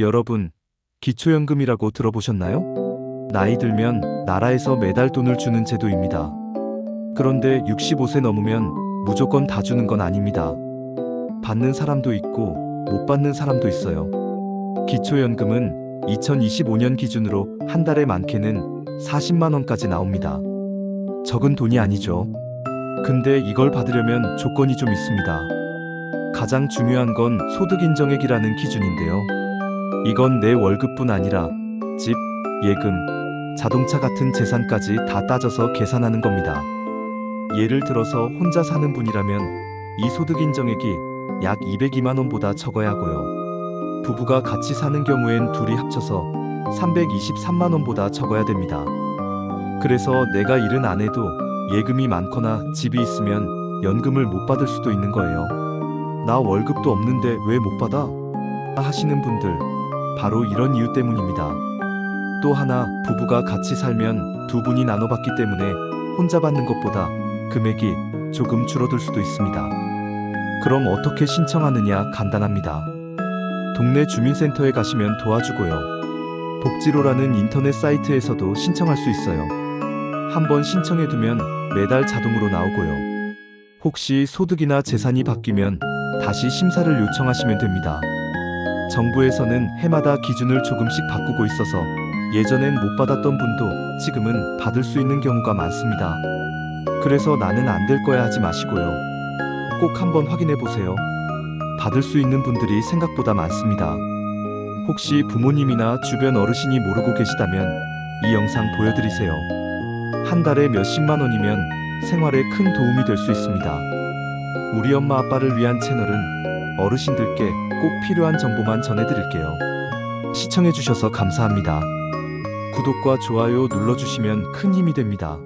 여러분, 기초연금이라고 들어보셨나요? 나이 들면 나라에서 매달 돈을 주는 제도입니다. 그런데 65세 넘으면 무조건 다 주는 건 아닙니다. 받는 사람도 있고 못 받는 사람도 있어요. 기초연금은 2025년 기준으로 한 달에 많게는 40만 원까지 나옵니다. 적은 돈이 아니죠. 근데 이걸 받으려면 조건이 좀 있습니다. 가장 중요한 건 소득 인정액이라는 기준인데요. 이건 내 월급뿐 아니라 집, 예금, 자동차 같은 재산까지 다 따져서 계산하는 겁니다. 예를 들어서 혼자 사는 분이라면 이 소득 인정액이 약 202만 원보다 적어야 하고요. 부부가 같이 사는 경우엔 둘이 합쳐서 323만 원보다 적어야 됩니다. 그래서 내가 일은 안 해도 예금이 많거나 집이 있으면 연금을 못 받을 수도 있는 거예요. 나 월급도 없는데 왜 못 받아? 하시는 분들, 바로 이런 이유 때문입니다. 또 하나, 부부가 같이 살면 두 분이 나눠 받기 때문에 혼자 받는 것보다 금액이 조금 줄어들 수도 있습니다. 그럼 어떻게 신청하느냐 간단합니다. 동네 주민센터에 가시면 도와주고요. 복지로라는 인터넷 사이트에서도 신청할 수 있어요. 한번 신청해두면 매달 자동으로 나오고요. 혹시 소득이나 재산이 바뀌면 다시 심사를 요청하시면 됩니다. 정부에서는 해마다 기준을 조금씩 바꾸고 있어서 예전엔 못 받았던 분도 지금은 받을 수 있는 경우가 많습니다. 그래서 나는 안 될 거야 하지 마시고요. 꼭 한번 확인해 보세요. 받을 수 있는 분들이 생각보다 많습니다. 혹시 부모님이나 주변 어르신이 모르고 계시다면 이 영상 보여드리세요. 한 달에 몇십만 원이면 생활에 큰 도움이 될 수 있습니다. 우리 엄마 아빠를 위한 채널은 어르신들께 꼭 필요한 정보만 전해드릴게요. 시청해주셔서 감사합니다. 구독과 좋아요 눌러주시면 큰 힘이 됩니다.